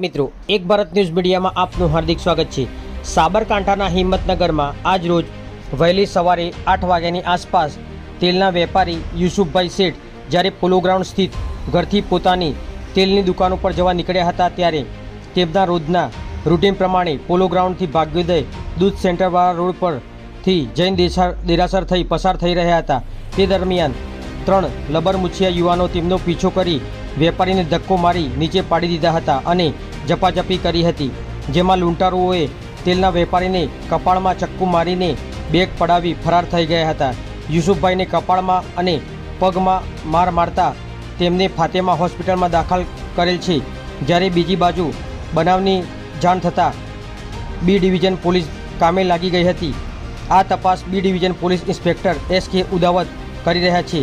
મિત્રો, એક ભારત ન્યૂઝ મીડિયામાં આપનું હાર્દિક સ્વાગત છે. સાબરકાંઠાના હિંમતનગરમાં આજ રોજ વહેલી સવારે આઠ વાગ્યાની આસપાસ તેલના વેપારી યુસુફભાઈ શેઠ જ્યારે પોલો ગ્રાઉન્ડ સ્થિત ઘરથી પોતાની તેલની દુકાન ઉપર જવા નીકળ્યા હતા ત્યારે તેમના રોજના રૂટીન પ્રમાણે પોલો ગ્રાઉન્ડથી ભાગ્યોદય દૂધ સેન્ટરવાળા રોડ પરથી જૈન દેસા દેરાસર થઈ પસાર થઈ રહ્યા હતા. તે દરમિયાન ત્રણ લબરમુછિયા યુવાનો તેમનો પીછો કરી વેપારીને ધક્કો મારી નીચે પાડી દીધા હતા અને ઝપાઝપી કરી હતી, જેમાં લૂંટારુઓએ તેલના વેપારીને કપાળમાં ચક્કુ મારીને બેગ પડાવી ફરાર થઈ ગયા હતા. યુસુફભાઈને કપાળમાં અને પગમાં માર મારતા તેમને ફાતેમા હોસ્પિટલમાં દાખલ કરેલ છે. જ્યારે બીજી બાજુ બનાવની જાણ થતાં બી ડિવિઝન પોલીસ કામે લાગી ગઈ હતી. આ તપાસ B division police inspector S K Udavat કરી રહ્યા છે.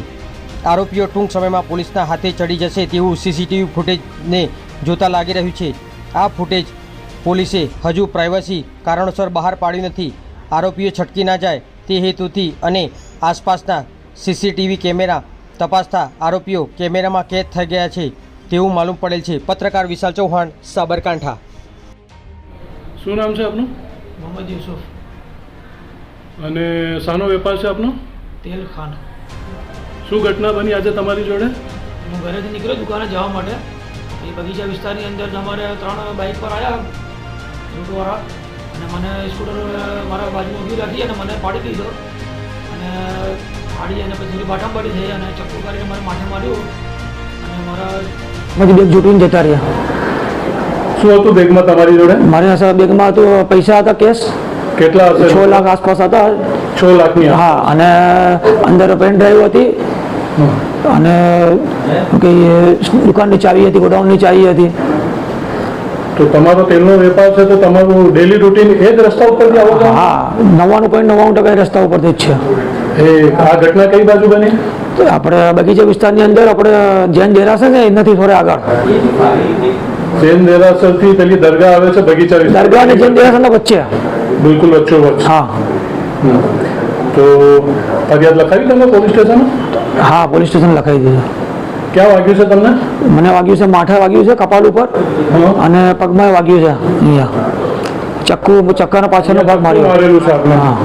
આરોપીઓ ટૂંક સમયમાં પોલીસના હાથે ચડી જશે તેવું સીસીટીવી ફૂટેજને જોતા લાગી રહ્યું છે. આ ફૂટેજ પોલીસે હજુ પ્રાઇવસી કારણોસર બહાર પાડ્યું નથી. આરોપીઓ છટકી ના જાય તે હેતુથી અને આસપાસના સીસીટીવી કેમેરા તપાસતા આરોપીઓ કેમેરામાં કેદ થઈ ગયા છે તેવું માલુમ પડેલ છે. પત્રકાર વિશાલ ચૌહાણ સાબરકાંઠા. શું નામ છે આપનું? મોહમ્મદ યુસુફ. અને શાનો વેપાર છે આપનો? તેલ ખાન. શું ઘટના બની આજે તમારી જોડે? હું ઘરેથી નીકળ્યો દુકાને જવા માટે. એ બગીચા વિસ્તારની અંદર અમારે ત્રણ બાઇક પર આવ્યા લૂંટવાળા અને મને સ્કૂટર મારા બાજુમાં ઊભી રાખી અને મને પાડી દીધો. અને પાડી અને પછી બાટમ પડી થઈ અને ચક્કુ કરીને મારે માથે માર્યું. અને મારા પછી બેગ જૂટીને જતા રહ્યા. શું હતું બેગમાં તમારી જોડે? મારી પાસે બેગમાં તો પૈસા હતા કેશ. કેટલા છ લાખ આસપાસ હતા. છ લાખની હા અને અંદર પેન ડ્રાઈવ હતી. અને દુકાનની ચાવી હતી ગોડાઉનની ચાવી હતી. તો તમારો તેલનો વેપાર છે તો તમારું ડેલી રૂટીન એ જ રસ્તા ઉપરથી આવો? હા નવ્વાણું પોઈન્ટ નવ્વાણું ટકા એ રસ્તા ઉપરથી જ છે. એ આ ઘટના કઈ બાજુ બની? તો આપણે બગીચા વિસ્તારની અંદર આપણે જૈન દેરાસર છે એનાથી થોડે આગળ. જૈન દેરાસરથી પેલી દરગાહ આવે છે બગીચા વિસ્તાર. દરગાહ અને જૈન દેરાસરના વચ્ચે. બિલકુલ વચ્ચે વચ્ચે હા તો ફરિયાદ લખાવી તમે પોલીસ સ્ટેશન? હા પોલીસ સ્ટેશન લખાઈ દીધું. ક્યાં વાગ્યું છે તમને? મને વાગ્યું છે માથે વાગ્યું છે કપાળ ઉપર. અને પગમાં વાગ્યું છે અહીંયા. ચક્કુ ચક્કાનો પાછળનો ભાગ માર્યો. હા.